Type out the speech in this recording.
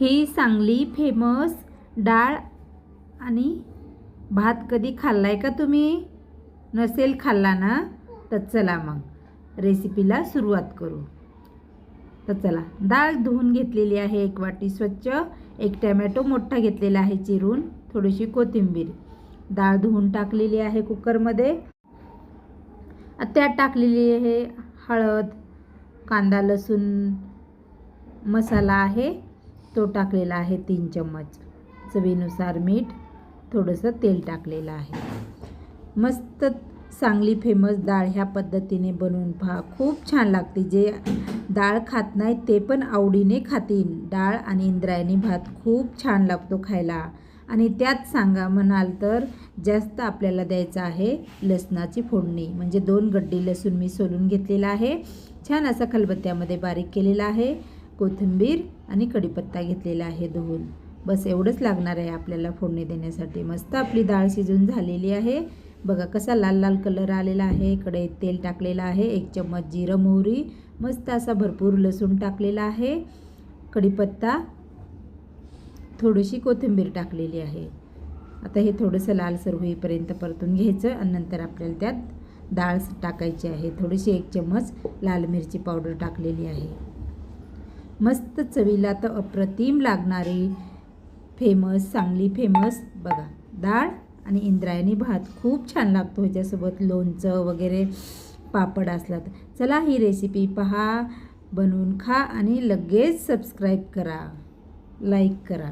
ही Sangli famous डाळ आणि भात कधी खाल्ला आहे का तुम्ही? नसेल खाल्ला ना? तर चला मग. रेसिपीला सुरुवात करू. तर चला. डाळ धुवून घेतलेली आहे एक वाटी स्वच्छ. एक टॅमॅटो मोठा घेतलेला आहे चिरून. थोडीशी कोथिंबीर. डाळ धुवून टाकलेली आहे कुकरमध्ये. त्यात टाकलेली आहे हळद कांदा लसूण मसाला आहे. तो टाकलेला आहे तीन चम्मच. चवीनुसार मीठ थोडंसं तेल टाकलेलं आहे. मस्त चांगली फेमस डाळ ह्या पद्धतीने बनवून पहा. खूप छान लागते. जे डाळ खात नाही ते पण आवडीने खातील. डाळ आणि इंद्रायणी भात खूप छान लागतो खायला. आणि त्यात सांगा म्हणाल तर जास्त आपल्याला द्यायचं आहे लसणाची फोडणी. म्हणजे दोन गड्डी लसूण मी सोलून घेतलेला आहे. छान असा खलबत्त्यामध्ये बारीक केलेला आहे. कोथिंबीर आणि कढीपत्ता घेतलेला आहे धुवून. बस एवढंच लागणार आहे आपल्याला फोडणी देण्यासाठी. मस्त आपली डाळ शिजून झालेली आहे. बघा कसा लाल लाल कलर आलेला आहे. कढईत तेल टाकलेलं आहे. एक चम्मच जिरं मोहरी. मस्त असा भरपूर लसूण टाकलेला आहे. कढीपत्ता. थोडीशी कोथिंबीर टाकलेली आहे. आता हे थोडंसं लालसर होईपर्यंत परतून घ्यायचं आणि नंतर आपल्याला त्यात डाळ टाकायची आहे. थोडीशी एक चम्मच लाल मिरची पावडर टाकलेली आहे. मस्त चवीला तर अप्रतिम लागणारी फेमस चांगली फेमस बघा. डाळ आणि इंद्रायणी भात खूप छान लागतो ह्याच्यासोबत. लोणचं वगैरे पापड असला तर. चला ही रेसिपी पहा बनवून खा आणि लगेच सबस्क्राईब करा. लाईक करा.